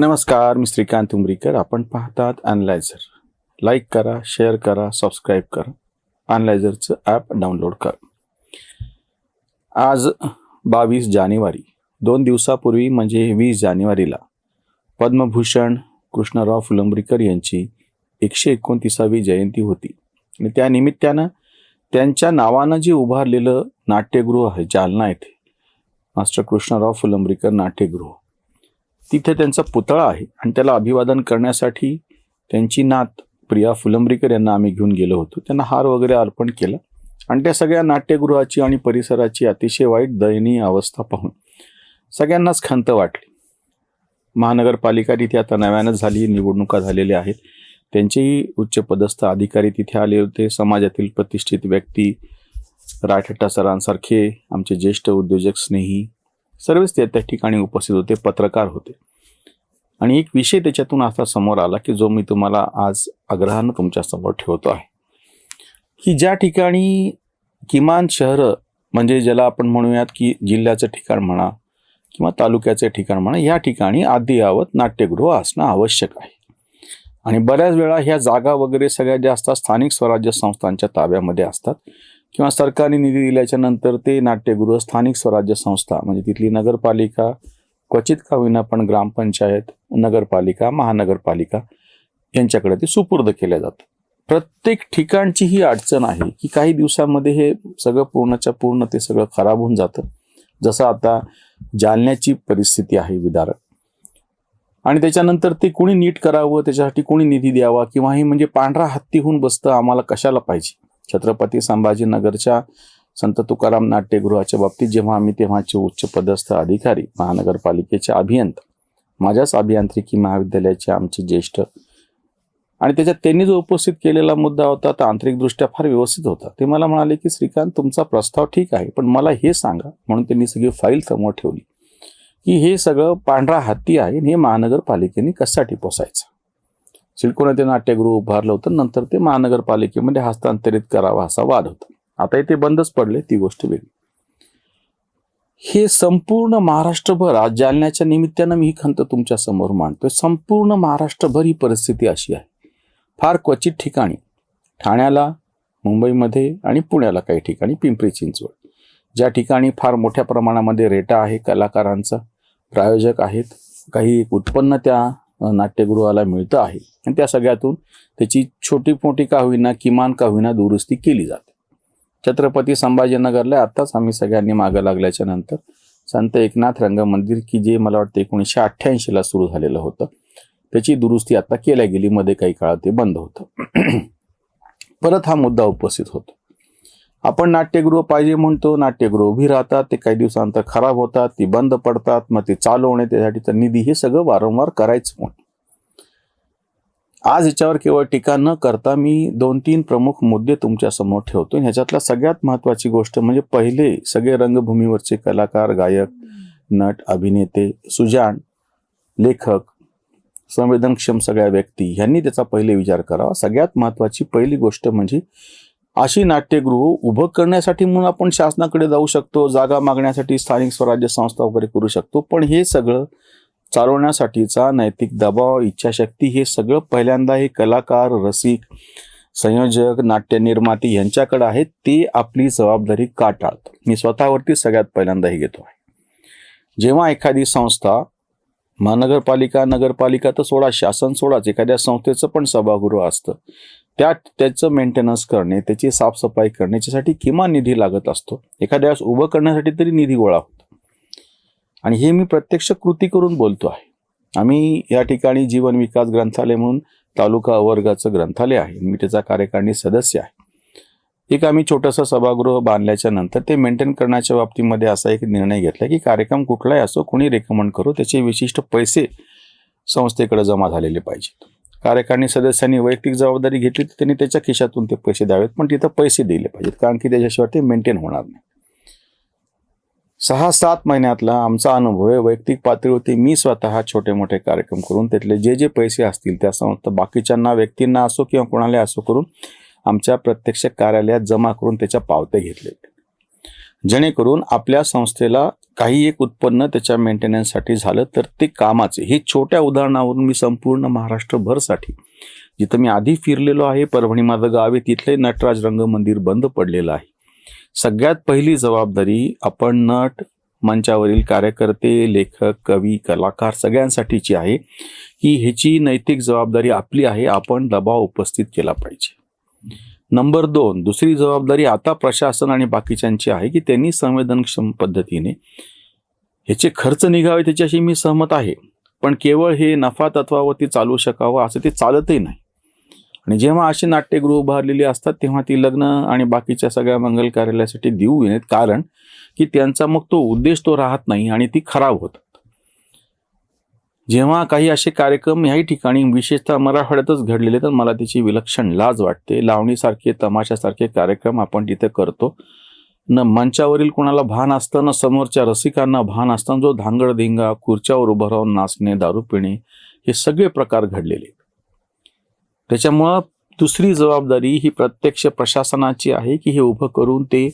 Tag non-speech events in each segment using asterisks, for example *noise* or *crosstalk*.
नमस्कार मी श्रीकांत उमरीकर. आपण पाहतात अनलायझर लाईक करा शेअर करा सबस्क्राईब करा. अनलायझरचं ॲप डाउनलोड करा. आज बावीस जानेवारी. दोन दिवसापूर्वी म्हणजे वीस जानेवारीला पद्मभूषण कृष्णराव फुलंब्रीकर यांची एकशे एकोणतीसावी जयंती होती. आणि त्या निमित्तानं त्यांच्या नावानं जे उभारलेलं नाट्यगृह आहे जालना येथे मास्टर कृष्णराव फुलंब्रीकर नाट्यगृह तिथे त्यांचा पुतळा आहे आणि त्याला अभिवादन करण्यासाठी त्यांची नात प्रिया फुलंब्रीकर यांना आम्ही घेऊन गेलो होतो. त्यांना हार वगैरे अर्पण केलं. आणि त्या सगळ्या नाट्यगृहाची आणि परिसराची अतिशय वाईट दयनीय अवस्था पाहून सगळ्यांनाच खंत वाटली. महानगरपालिका तिथे आता नव्यानंच झाली निवडणुका झालेल्या आहेत. त्यांचेही उच्चपदस्थ अधिकारी तिथे आले होते. समाजातील प्रतिष्ठित व्यक्ती राठेटा सरांसारखे आमचे ज्येष्ठ उद्योजक स्नेही सर्वच ते त्या ठिकाणी उपस्थित होते पत्रकार होते. आणि एक विषय त्याच्यातून असा समोर आला की जो मी तुम्हाला आज आग्रहानं तुमच्यासमोर ठेवतो आहे. की ज्या ठिकाणी किमान शहरं म्हणजे ज्याला आपण म्हणूयात की जिल्ह्याचं ठिकाण म्हणा किंवा तालुक्याचे ठिकाण म्हणा या ठिकाणी अद्ययावत नाट्यगृह असणं आवश्यक आहे. आणि बऱ्याच वेळा ह्या जागा वगैरे सगळ्या ज्या असतात स्थानिक स्वराज्य संस्थांच्या ताब्यामध्ये असतात. किंवा सरकारने निधी दिल्याच्या नंतर ते नाट्यगृह स्थानिक स्वराज्य संस्था म्हणजे तिथली नगरपालिका क्वचित का होईना पण ग्रामपंचायत नगरपालिका महानगरपालिका यांच्याकडे ते सुपूर्द केल्या जातं प्रत्येक ठिकाणची ही अडचण आहे की काही दिवसामध्ये हे सगळं पूर्णच्या पूर्ण ते सगळं खराब होऊन जातं. जसं आता जालन्याची परिस्थिती आहे विदारक. आणि त्याच्यानंतर ते कुणी नीट करावं त्याच्यासाठी कोणी निधी द्यावा किंवा हे म्हणजे पांढरा हत्ती होऊन बसतं आम्हाला कशाला पाहिजे? छत्रपती संभाजीनगरच्या संत तुकाराम नाट्यगृहाच्या बाबतीत जेव्हा आम्ही तेव्हाचे उच्च पदस्थ अधिकारी महानगरपालिकेचे अभियंता माझ्याच अभियांत्रिकी महाविद्यालयाचे आमचे ज्येष्ठ आणि त्याच्यात त्यांनी जो उपस्थित केलेला मुद्दा होता तांत्रिकदृष्ट्या फार व्यवस्थित होता. ते मला म्हणाले की श्रीकांत तुमचा प्रस्ताव ठीक आहे पण मला हे सांगा म्हणून त्यांनी सगळी फाईल समोर ठेवली की हे सगळं पांढरा हत्ती आहे आणि हे महानगरपालिकेने कशासाठी पोसायचं? सिडकोने ते नाट्यगृह उभारलं होतं. नंतर ते महानगरपालिकेमध्ये हस्तांतरित करावा असा वाद होता. आता इथे बंदच पडले ती गोष्ट वेगळी. हे संपूर्ण महाराष्ट्रभर आज जालन्याच्या निमित्तानं मी ही खंत तुमच्यासमोर मांडतोय. संपूर्ण महाराष्ट्रभर ही परिस्थिती अशी आहे. फार क्वचित ठिकाणी ठाण्याला मुंबईमध्ये आणि पुण्याला काही ठिकाणी पिंपरी चिंचवड. ज्या ठिकाणी फार मोठ्या प्रमाणामध्ये रेटा आहे कलाकारांचा प्रायोजक आहेत काही उत्पन्न त्या नाट्यगृहाला मिळतं आहे. आणि त्या सगळ्यातून त्याची छोटी मोठी का होईना किमान का होईना दुरुस्ती केली जाते. छत्रपती संभाजीनगरला आत्ताच आम्ही सगळ्यांनी मागं लागल्याच्या नंतर संत एकनाथ रंग मंदिर की जे मला वाटतं एकोणीसशे अठ्ठ्याऐंशीला सुरू झालेलं होतं. त्याची दुरुस्ती आता केल्या गेली मध्ये काही काळात ते बंद होतं. *clears throat* परत हा मुद्दा उपस्थित होतो. आपण नाट्यगृह पाहिजे म्हणतो नाट्यगृह उभी राहतात ते काही दिवसानंतर खराब होतात ती बंद पडतात मग ते चालू होणे तर निधी हे सगळं वारंवार करायचं म्हणून. आज याच्यावर केवळ टीका न करता मी दोन तीन प्रमुख मुद्दे तुमच्यासमोर ठेवतो. ह्याच्यातला सगळ्यात महत्वाची गोष्ट म्हणजे पहिले सगळे रंगभूमीवरचे कलाकार गायक नट अभिनेते सुजाण लेखक संवेदनक्षम सगळ्या व्यक्ती ह्यांनी त्याचा पहिले विचार करावा. सगळ्यात महत्वाची पहिली गोष्ट म्हणजे अशी नाट्यगृह उभं करण्यासाठी म्हणून आपण शासनाकडे जाऊ शकतो जागा मागण्यासाठी स्थानिक स्वराज्य संस्था वगैरे करू शकतो. पण हे सगळं चालवण्यासाठीचा नैतिक दबाव इच्छाशक्ती हे सगळं पहिल्यांदा हे कलाकार रसिक संयोजक नाट्य निर्माती यांच्याकडे आहे ते आपली जबाबदारी का टाळतात मी स्वतःवरती सगळ्यात पहिल्यांदा हे घेतो. आहे जेव्हा एखादी संस्था महानगरपालिका नगरपालिका तर सोडा शासन सोडाच. एखाद्या संस्थेचं पण सभागृह असतं. त्या त्याचं मेंटेनन्स करणे त्याची साफसफाई करणे याच्यासाठी किमान निधी लागत असतो. एखाद्या वेळेस उभं करण्यासाठी तरी निधी गोळा होतो. आणि हे मी प्रत्यक्ष कृती करून बोलतो आहे. आम्ही या ठिकाणी जीवन विकास ग्रंथालय म्हणून तालुका अवर्गाचं ग्रंथालय आहे. मी त्याचा कार्यकारिणी सदस्य आहे. एक आम्ही छोटंसं सभागृह बांधल्याच्या नंतर ते मेंटेन करण्याच्या बाबतीमध्ये असा एक निर्णय घेतला की कार्यक्रम कुठलाही असो कोणी रेकमेंड करू त्याचे विशिष्ट पैसे संस्थेकडे जमा झालेले पाहिजेत. कार्यकारिणी सदस्यांनी वैयक्तिक जबाबदारी घेतली तर त्यांनी त्याच्या खिशातून ते पैसे द्यावेत पण तिथं पैसे दिले पाहिजेत कारण की त्याच्याशिवाय ते मेंटेन होणार नाही. सहा सात महिन्यातला आमचा अनुभव आहे वैयक्तिक पातळीवरती मी स्वतः छोटे मोठे कार्यक्रम करून त्यातले जे जे पैसे असतील त्या संस्था बाकीच्यांना व्यक्तींना असो किंवा कोणाला असो करून आमच्या प्रत्यक्ष कार्यालयात जमा करून त्याच्या पावत्या घेतले जेणेकरून आपल्या संस्थेला काही एक उत्पन्न त्याच्या मेंटेनन्ससाठी झालं तर ते कामाचे. हे छोट्या उदाहरणावरून मी संपूर्ण महाराष्ट्रभरसाठी जिथं मी आधी फिरलेलो आहे परभणी माझं गाव आहे तिथले नटराज रंग मंदिर बंद पडलेलं आहे. सगळ्यात पहिली जबाबदारी आपण नट मंचावरील कार्यकर्ते लेखक कवी कलाकार सगळ्यांसाठीची आहे की ह्याची नैतिक जबाबदारी आपली आहे आपण दबाव उपस्थित केला पाहिजे. नंबर दोन दुसरी जबाबदारी आता प्रशासन आणि बाकीच्यांची आहे की त्यांनी संवेदनक्षम पद्धतीने ह्याचे खर्च निघावे त्याच्याशी मी सहमत आहे. पण केवळ हे नफा तत्वावरती चालू शकावं असं ते चालतही नाही. आणि जेव्हा अशी नाट्यगृह उभारलेली असतात तेव्हा ती लग्न आणि बाकीच्या सगळ्या मंगल कार्यालयासाठी देऊ येत कारण की त्यांचा मग तो उद्देश तो राहत नाही आणि ती खराब होतं. जेव्हा काही असे कार्यक्रम याही ठिकाणी विशेषतः मराठवाड्यातच घडलेले तर मला त्याची विलक्षण लाज वाटते. लावणीसारखे तमाशासारखे कार्यक्रम आपण तिथे करतो. न मंचावरील कोणाला भान असतं न समोरच्या रसिकांना भान असतं. जो धांगडधिंगा खुर्च्यावर उभं राहून नाचणे दारू पिणे हे सगळे प्रकार घडलेले. त्याच्यामुळं दुसरी जबाबदारी ही प्रत्यक्ष प्रशासनाची आहे की हे उभं करून ते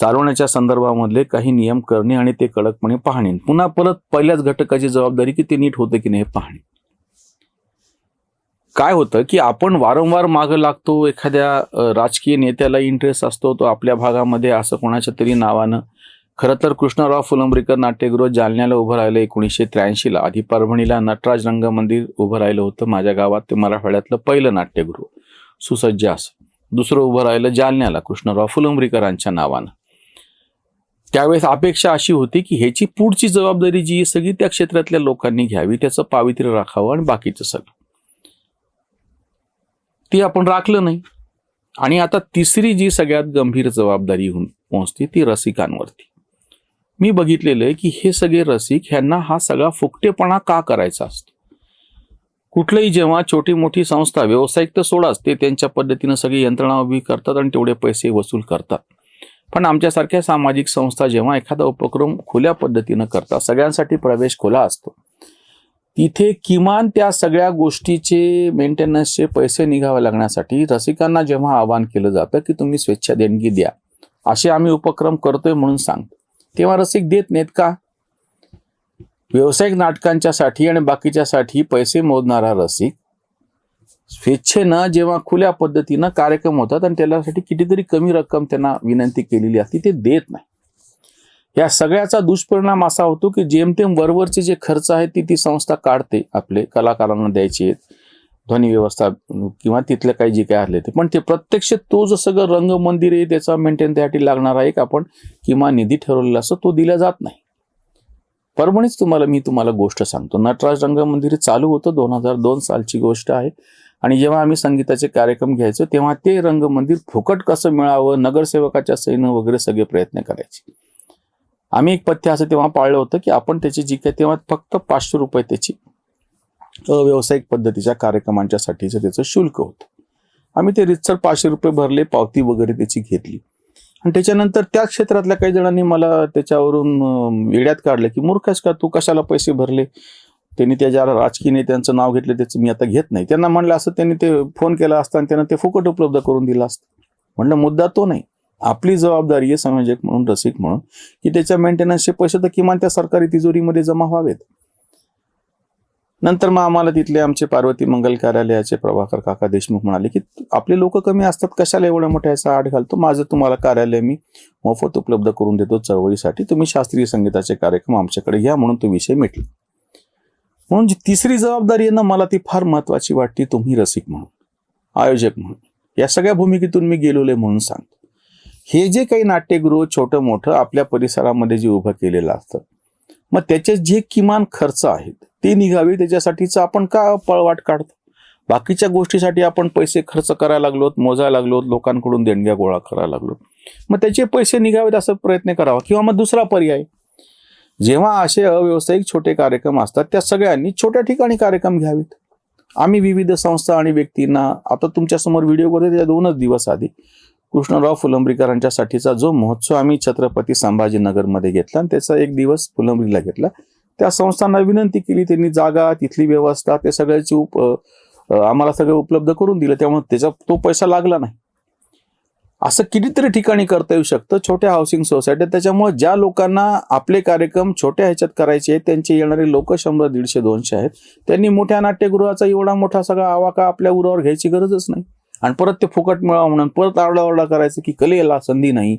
चालवण्याच्या संदर्भामधले काही नियम करणे आणि ते कडकपणे पाहणे. पुन्हा परत पहिल्याच घटकाची जबाबदारी की ते नीट होतं की नाही हे पाहणे. काय होतं की आपण वारंवार मागं लागतो एखाद्या राजकीय नेत्याला इंटरेस्ट असतो तो आपल्या भागामध्ये असं कोणाच्या तरी नावानं. खरं तर कृष्णराव फुलंब्रीकर नाट्यगृह जालन्याला उभं राहिलं एकोणीसशे त्र्याऐंशीला. आधी परभणीला नटराज रंग मंदिर उभं राहिलं होतं माझ्या गावात ते मराठवाड्यातलं पहिलं नाट्यगृह. सुसज्ज असं. दुसरं उभं राहिलं जालन्याला कृष्णराव फुलंब्रीकरांच्या नावानं. त्यावेळेस अपेक्षा अशी होती की ह्याची पुढची जबाबदारी जी सगळी त्या क्षेत्रातल्या लोकांनी घ्यावी त्याचं पावित्र्य राखावं आणि बाकीचं सगळं. ती आपण राखलं नाही. आणि आता तिसरी जी सगळ्यात गंभीर जबाबदारी होऊन पोहोचते ती रसिकांवरती. मी बघितलेलं आहे की हे सगळे रसिक ह्यांना हा सगळा फुकटेपणा का करायचा असतो? कुठलंही जेव्हा छोटी मोठी संस्था व्यावसायिक तर सोडाच ते त्यांच्या पद्धतीनं सगळी यंत्रणा उभी करतात आणि तेवढे पैसे वसूल करतात. पण आमच्यासारख्या सामाजिक संस्था जेव्हा एखादा उपक्रम खुल्या पद्धतीनं करतात सगळ्यांसाठी प्रवेश खुला असतो तिथे किमान त्या सगळ्या गोष्टीचे मेंटेनन्सचे पैसे निघावे लागण्यासाठी रसिकांना जेव्हा आवाहन केलं जातं की तुम्ही स्वेच्छा देणगी द्या असे आम्ही उपक्रम करतोय म्हणून सांगतो. तेव्हा रसिक देत नाहीत का? व्यावसायिक नाटकांच्यासाठी आणि बाकीच्यासाठी पैसे मोजणारा रसिक स्वेच्छेनं जेव्हा खुल्या पद्धतीनं कार्यक्रम होतात आणि त्याच्यासाठी कितीतरी कमी रक्कम त्यांना विनंती केलेली असते ते देत नाही. या सगळ्याचा दुष्परिणाम असा होतो की जेमतेम वरवरचे जे खर्च आहेत ती ती संस्था काढते आपले कलाकारांना द्यायचे आहेत ध्वनी व्यवस्था किंवा तिथले काही जे काय आले ते. पण ते प्रत्यक्ष तो जो सगळं रंगमंदिर आहे त्याचा मेंटेन त्यासाठी लागणारा एक आपण किंवा निधी ठरवलेला असतो तो दिला जात नाही. परभणीच तुम्हाला मी तुम्हाला गोष्ट सांगतो. नटराज रंगमंदिर चालू होतं दोन हजार दोन सालची गोष्ट आहे. आणि जेव्हा आम्ही संगीताचे कार्यक्रम घ्यायचो तेव्हा ते रंगमंदिर फुकट कसं मिळावं नगरसेवकाच्या सैनं वगैरे सगळे प्रयत्न करायचे. आम्ही एक पथ्य असं तेव्हा पाळलं होतं की आपण त्याची जी काय तेव्हा फक्त पाचशे रुपये त्याची अव्यावसायिक पद्धतीच्या कार्यक्रमांच्या साठीचं त्याचं शुल्क होतं. आम्ही ते रितसर पाचशे रुपये भरले पावती वगैरे त्याची घेतली. आणि त्याच्यानंतर त्या क्षेत्रातल्या काही जणांनी मला त्याच्यावरून अं, वेड्यात काढलं की मूर्खच का तू? कशाला पैसे भरले? त्यांनी त्या ज्या राजकीय नेत्यांचं नाव घेतलं त्याचं मी आता घेत नाही. त्यांना म्हणलं असं त्यांनी ते फोन केला असता आणि त्यांना ते फुकट उपलब्ध करून दिलं असतं. म्हणलं मुद्दा तो नाही. आपली जबाबदारी आहे संयोजक म्हणून रसिक म्हणून की त्याच्या मेंटेनन्सचे पैसे तर किमान त्या सरकारी तिजोरीमध्ये जमा व्हावेत. नंतर मग आम्हाला तिथले आमचे पार्वती मंगल कार्यालयाचे प्रभाकर काका देशमुख म्हणाले की आपले लोक कमी असतात कशाला एवढ्या मोठ्या असा आड घालतो? माझं तुम्हाला कार्यालय मी मोफत उपलब्ध करून देतो चळवळीसाठी. तुम्ही शास्त्रीय संगीताचे कार्यक्रम आमच्याकडे घ्या म्हणून तो विषय मिटला. म्हणून जी तिसरी जबाबदारी आहे ना मला ती फार महत्वाची वाटते तुम्ही रसिक म्हणून आयोजक म्हणून. या सगळ्या भूमिकेतून मी गेलोले म्हणून सांगतो. हे जे काही नाट्यगृह छोटं मोठं आपल्या परिसरामध्ये जे उभं केलेलं असतं मग त्याचे जे किमान खर्च आहेत ते निघावे त्याच्यासाठीच आपण का पळवाट काढतो? बाकीच्या गोष्टीसाठी आपण पैसे खर्च करायला लागलोत मोजायला लागलोत लोकांकडून देणग्या गोळा करायला लागलो मग त्याचे पैसे निघावेत असं प्रयत्न करावा किंवा मग दुसरा पर्याय जेव्हा असे अव्यावसायिक छोटे कार्यक्रम असतात त्या सगळ्यांनी छोट्या ठिकाणी कार्यक्रम घ्यावेत. आम्ही विविध संस्था आणि व्यक्तींना आता तुमच्यासमोर व्हिडिओ करतो त्या दोनच दिवस आधी कृष्णराव फुलंब्रीकरांच्यासाठीचा जो महोत्सव आम्ही छत्रपती संभाजीनगरमध्ये घेतला आणि त्याचा एक दिवस फुलंब्रीला घेतला. त्या संस्थांना विनंती केली त्यांनी जागा तिथली व्यवस्था ते सगळ्याची उप आम्हाला सगळं उपलब्ध करून दिलं त्यामुळे त्याचा तो पैसा लागला नाही. असं कितीतरी ठिकाणी करता येऊ शकतं छोट्या हाऊसिंग सोसायटी त्याच्यामुळे ज्या लोकांना आपले कार्यक्रम छोट्या ह्याच्यात करायचे आहेत त्यांचे येणारे लोक शंभर दीडशे दोनशे आहेत. त्यांनी मोठ्या नाट्यगृहाचा एवढा मोठा सगळा आवाका आपल्या उरावर घ्यायची गरजच नाही. आणि परत ते फुकट मिळावं म्हणून परत आरडाओरडा करायचं की कलेला संधी नाही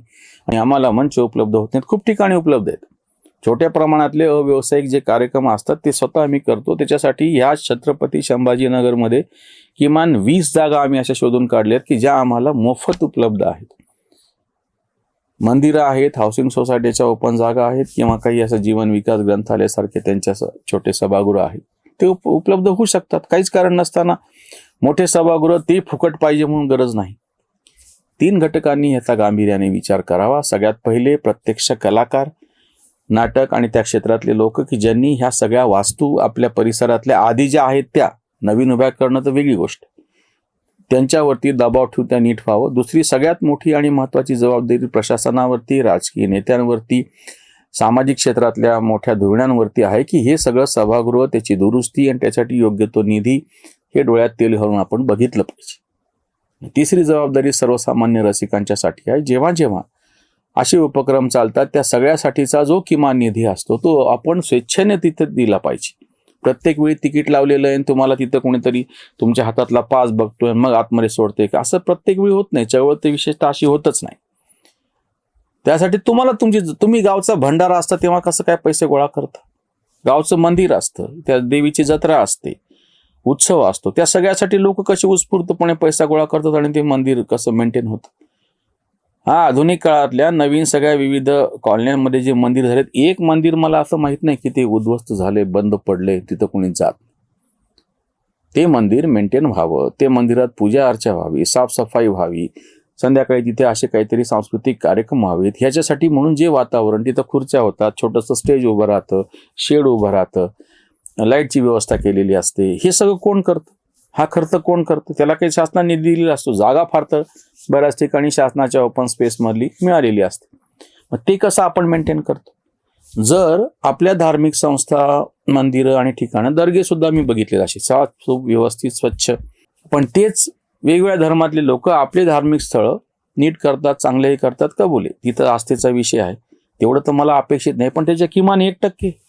आणि आम्हाला मंच उपलब्ध होत नाहीत. खूप ठिकाणी उपलब्ध आहेत. छोट्या प्रमाणातले अव्यावसायिक जे कार्यक्रम असतात ते स्वतः आम्ही करतो. त्याच्यासाठी ह्या छत्रपती संभाजीनगरमध्ये किमान वीस जागा आम्ही अशा शोधून काढल्यात की ज्या आम्हाला मोफत उपलब्ध आहेत. मंदिरं आहेत हाऊसिंग सोसायटीच्या ओपन जागा आहेत किंवा काही असं जीवन विकास ग्रंथालयासारखे त्यांच्या छोटे सभागृह आहेत. ते उप उपलब्ध होऊ शकतात. काहीच कारण नसताना मोठे सभागृह ते फुकट पाहिजे म्हणून गरज नाही. तीन घटकांनी ह्याचा गांभीर्याने विचार करावा. सगळ्यात पहिले प्रत्यक्ष कलाकार नाटक आणि त्या क्षेत्रातले लोक की ज्यांनी ह्या सगळ्या वास्तू आपल्या परिसरातल्या आधी ज्या आहेत त्या नवीन उभ्या करणं तर वेगळी गोष्ट. त्यांच्यावरती दबाव ठेवून त्या नीट व्हावं. दुसरी सगळ्यात मोठी आणि महत्त्वाची जबाबदारी प्रशासनावरती राजकीय नेत्यांवरती सामाजिक क्षेत्रातल्या मोठ्या धोरणांवरती आहे की हे सगळं सभागृह त्याची दुरुस्ती आणि त्यासाठी योग्य तो निधी हे डोळ्यात तेल घालून आपण बघितलं पाहिजे. तिसरी जबाबदारी सर्वसामान्य रसिकांच्यासाठी आहे. जेव्हा जेव्हा असे उपक्रम चालतात त्या सगळ्यासाठीचा जो किमान निधी असतो तो आपण स्वेच्छेने तिथे दिला पाहिजे. प्रत्येक वेळी तिकीट लावलेलं आहे आणि तुम्हाला तिथं कोणीतरी तुमच्या हातातला पास बघतोय मग आतमध्ये सोडते का असं प्रत्येक वेळी होत नाही चळवळ ते विशेषतः अशी होतच नाही. त्यासाठी तुम्हाला तुमची तुम्ही गावचा भंडारा असता तेव्हा कसं काय पैसे गोळा करता? गावचं मंदिर असतं त्या देवीची जत्रा असते उत्सव असतो. त्या सगळ्यासाठी लोक कसे उत्स्फूर्तपणे पैसा गोळा करतात आणि ते मंदिर कसं मेंटेन होतं? हा आधुनिक काळातल्या नवीन सगळ्या विविध कॉलन्यांमध्ये जे मंदिर झालेत एक मंदिर मला असं माहीत नाही की ते उद्ध्वस्त झाले बंद पडले तिथं कोणी जात ते मंदिर मेंटेन व्हावं ते मंदिरात पूजा अर्चा व्हावी साफसफाई व्हावी संध्याकाळी तिथे असे काहीतरी सांस्कृतिक कार्यक्रम व्हावेत. ह्याच्यासाठी म्हणून जे वातावरण तिथं खुर्च्या होतात छोटंसं स्टेज उभं राहतं शेड उभं राहतं लाईटची व्यवस्था केलेली असते हे सगळं कोण करतं? हा खर्च कोण करतं? त्याला काही शासनाने दिलेला असतो. जागा फार तर बऱ्याच ठिकाणी शासनाच्या ओपन स्पेसमधली मिळालेली असते. मग ते कसं आपण मेंटेन करतो? जर आपल्या धार्मिक संस्था मंदिरं आणि ठिकाणं दर्गे सुद्धा मी बघितलेलं असे. साफ व्यवस्थित स्वच्छ. पण तेच वेगवेगळ्या धर्मातले लोक आपले धार्मिक स्थळं नीट करतात चांगलेही करतात का बोले तिथं आस्थेचा विषय आहे. तेवढं तर मला अपेक्षित नाही. पण त्याच्या किमान एक टक्के.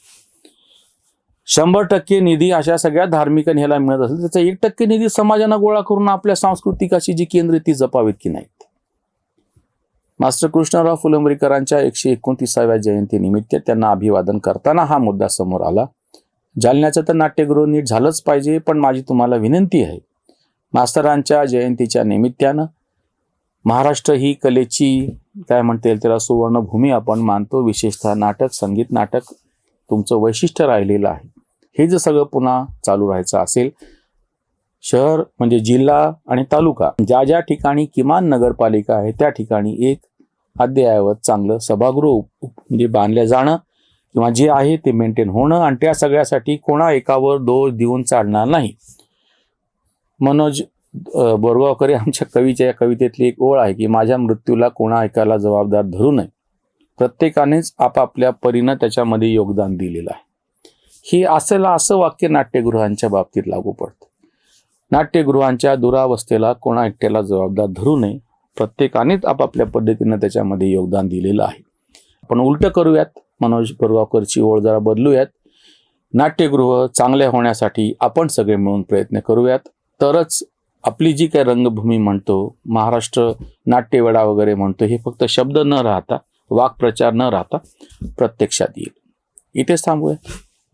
शंभर टक्के निधी अशा सगळ्या धार्मिक आणि ह्याला मिळत असेल त्याचा एक टक्के निधी समाजानं गोळा करून आपल्या सांस्कृतिक अशी जी केंद्र ती जपावीत की नाहीत? मास्टर कृष्णराव फुलंबरीकरांच्या एकशे एकोणतीसाव्या जयंतीनिमित्त त्यांना अभिवादन करताना हा मुद्दा समोर आला. जालन्याचं तर नाट्यगृह नीट झालंच पाहिजे पण माझी तुम्हाला विनंती आहे मास्तरांच्या जयंतीच्या निमित्तानं महाराष्ट्र ही कलेची काय म्हणता येईल त्याला सुवर्णभूमी आपण मानतो. विशेषतः नाटक संगीत नाटक तुमचं वैशिष्ट्य राहिलेलं आहे. हे जर सगळं पुन्हा चालू राहायचं असेल शहर म्हणजे जिल्हा आणि तालुका ज्या ज्या ठिकाणी किमान नगरपालिका आहे त्या ठिकाणी एक अद्ययावत चांगलं सभागृह उप- म्हणजे बांधलं जाणं किंवा जे आहे ते मेंटेन होणं आणि त्या सगळ्यासाठी कोणा एकावर दोष देऊन चालणार नाही. मनोज बोरगावकर आमच्या कवीच्या या कवितेतली एक ओळ आहे की माझ्या मृत्यूला कोणा एकाला जबाबदार धरू नये. प्रत्येकानेच आपापल्या परीनं त्याच्यामध्ये योगदान दिलेलं आहे. हे असलं असं वाक्य नाट्यगृहांच्या बाबतीत लागू पडतं. नाट्यगृहांच्या दुरावस्थेला कोणा एकट्याला जबाबदार धरू नये प्रत्येकानेच आपापल्या पद्धतीनं त्याच्यामध्ये योगदान दिलेलं आहे. आपण उलटं करूयात मनोज बोरगावकरची ओळ जरा बदलूयात. नाट्यगृह चांगल्या होण्यासाठी आपण सगळे मिळून प्रयत्न करूयात. तरच आपली जी काही रंगभूमी म्हणतो महाराष्ट्र नाट्यवेडा वगैरे म्हणतो हे फक्त शब्द न राहता वाक्प्रचार न राहता प्रत्यक्षात येईल. इथेच थांबूया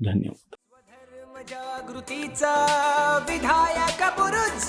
धन्यवाद. जागृतीचा विधायक पुरुष.